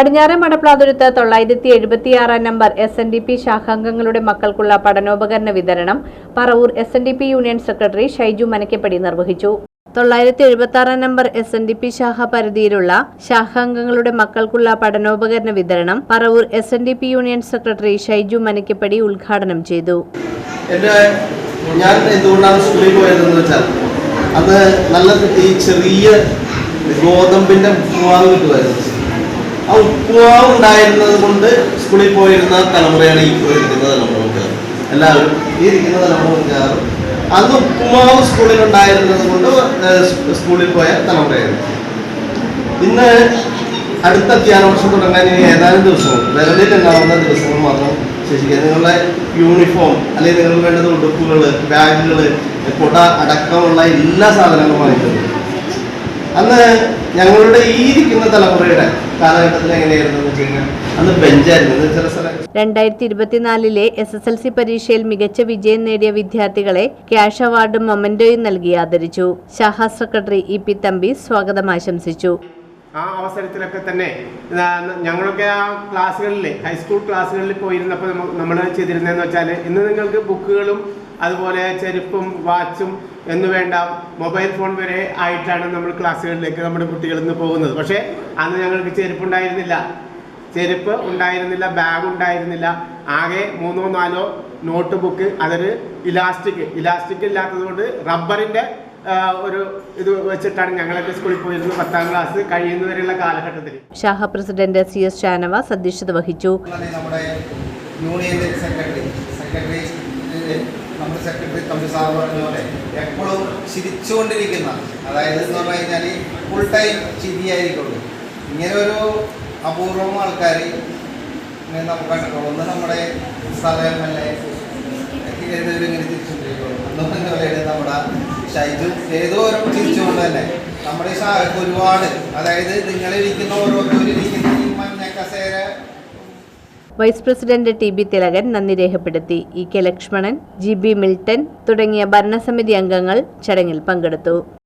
പടിഞ്ഞാറൻ മടപ്രാതുരത്ത് തൊള്ളായിരത്തി എഴുപത്തിയാറാം number S N D P ശാഖാംഗങ്ങളുടെ മക്കൾക്കുള്ള പഠനോപകരണ വിതരണം Paravur S N D P union secretary Shaiju Manakkappady നിർവഹിച്ചു. തൊള്ളായിരത്തി എഴുപത്തി ആറാം number S N D P ശാഖ പരിധിയിലുള്ള ശാഖാംഗങ്ങളുടെ മക്കൾക്കുള്ള പഠനോപകരണ വിതരണം Paravur S N D P union secretary Shaiju Manakkappady ഉദ്ഘാടനം ചെയ്തു. ഞാൻ എന്തുകൊണ്ടാണ് വെച്ചാൽ അത് നല്ല ഈ ചെറിയ ഗോതമ്പിന്റെ ഉപ്പുമാവ് കിട്ടുമായിരുന്നു. ആ ഉപ്പുവാവ് ഉണ്ടായിരുന്നത് കൊണ്ട് സ്കൂളിൽ പോയിരുന്ന തലമുറയാണ് ഈ ഇരിക്കുന്ന തലമുറ എല്ലാവരും ഈ ഇരിക്കുന്ന തലമുറക്കാർ അന്ന് ഉപ്പുമാവ് സ്കൂളിൽ ഉണ്ടായിരുന്നത് കൊണ്ട് സ്കൂളിൽ പോയ തലമുറയാണ്. ഇന്ന് അടുത്ത അധ്യയന വർഷം തുടങ്ങാൻ ഇനി ഏതാനും ദിവസവും വിരലിൽ ഉണ്ടാവുന്ന ദിവസങ്ങൾ മാത്രം ശേഷിക്കുക നിങ്ങളുടെ യൂണിഫോം അല്ലെങ്കിൽ നിങ്ങൾക്ക് വേണ്ടത് ഉടുപ്പുകൾ ബാഗുകൾ കുട അടക്കമുള്ള എല്ലാ സാധനങ്ങളും വാങ്ങിക്കുന്നത് അന്ന് ഞങ്ങളുടെ ഈ ഇരിക്കുന്ന തലമുറയുടെ കാലഘട്ടത്തിൽ എങ്ങനെയായിരുന്നു എന്ന് വെച്ച് കഴിഞ്ഞാൽ അന്ന് ബെഞ്ചായിരുന്നു. ചില സ്ഥലം രണ്ടായിരത്തി ഇരുപത്തിനാലിലെ എസ് എസ് എൽ സി പരീക്ഷയിൽ മികച്ച വിജയം നേടിയ വിദ്യാർത്ഥികളെ ക്യാഷ് അവാർഡും മൊമന്റോയും നൽകി ആദരിച്ചു. ശാഖ സെക്രട്ടറി ഇ പി തമ്പി സ്വാഗതം ആശംസിച്ചു. ആ അവസരത്തിലൊക്കെ തന്നെ ഞങ്ങളൊക്കെ ആ ക്ലാസ്സുകളിൽ ഹൈസ്കൂൾ ക്ലാസ്സുകളിൽ പോയിരുന്നപ്പോൾ നമ്മൾ ചെയ്തിരുന്നതെന്ന് വെച്ചാൽ ഇന്ന് നിങ്ങൾക്ക് ബുക്കുകളും അതുപോലെ ചെരുപ്പും വാച്ചും എന്ന് വേണ്ട മൊബൈൽ ഫോൺ വരെ ആയിട്ടാണ് നമ്മൾ ക്ലാസ്സുകളിലേക്ക് നമ്മുടെ കുട്ടികൾ ഇന്ന് പോകുന്നത്. പക്ഷേ അന്ന് ഞങ്ങൾക്ക് ചെരുപ്പ് ഉണ്ടായിരുന്നില്ല ചെരുപ്പ് ഉണ്ടായിരുന്നില്ല ബാഗ് ഉണ്ടായിരുന്നില്ല. ആകെ മൂന്നോ നാലോ നോട്ട് ബുക്ക് അതൊരു ഇലാസ്റ്റിക്. ഇലാസ്റ്റിക് ഇല്ലാത്തതുകൊണ്ട് റബ്ബറിന്റെ ഒരു ഇത് വെച്ചിട്ടാണ് ഞങ്ങളൊക്കെ സ്കൂളിൽ പോയിരുന്നത് പത്താം ക്ലാസ് കഴിയുന്നവരെയുള്ള കാലഘട്ടത്തിൽ. ഷാഹ പ്രസിഡന്റ് സി എസ് ഷാനവാസ് അധ്യക്ഷത വഹിച്ചു. നമ്മുടെ യൂണിയൻ സെക്രട്ടറി. സെക്രട്ടറി നമ്മുടെ സെക്രട്ടറി തമ്പി സാർ പറഞ്ഞ പോലെ എപ്പോഴും ചിരിച്ചുകൊണ്ടിരിക്കുന്ന അതായത് എന്ന് പറഞ്ഞു കഴിഞ്ഞാൽ ഫുൾ ടൈം ചിരിയായിരിക്കുള്ളൂ. ഇങ്ങനെ ഒരു അപൂർവം ആൾക്കാർ നമുക്ക് കണ്ടിട്ടുള്ളൂ. ഒന്ന് നമ്മുടെ എം എൽ എ ഇങ്ങനെ ചിരിച്ചുകൊണ്ടിരിക്കുള്ളൂ അന്ന് പറഞ്ഞ പോലെയാണ് നമ്മുടെ ഷൈജു ഏതോരം ചിരിച്ചുകൊണ്ട് തന്നെ. നമ്മുടെ ഒരുപാട്. അതായത് നിങ്ങളിരിക്കുന്ന ഓരോരുത്തരും ഇരിക്കുന്ന ഈ മഞ്ഞ കസേര. Vice president T B Thilakan നന്ദി രേഖപ്പെടുത്തി. E K Lakshmanan G B Milton തുടങ്ങിയ ഭരണസമിതി അംഗങ്ങൾ ചടങ്ങിൽ പങ്കെടുത്തു.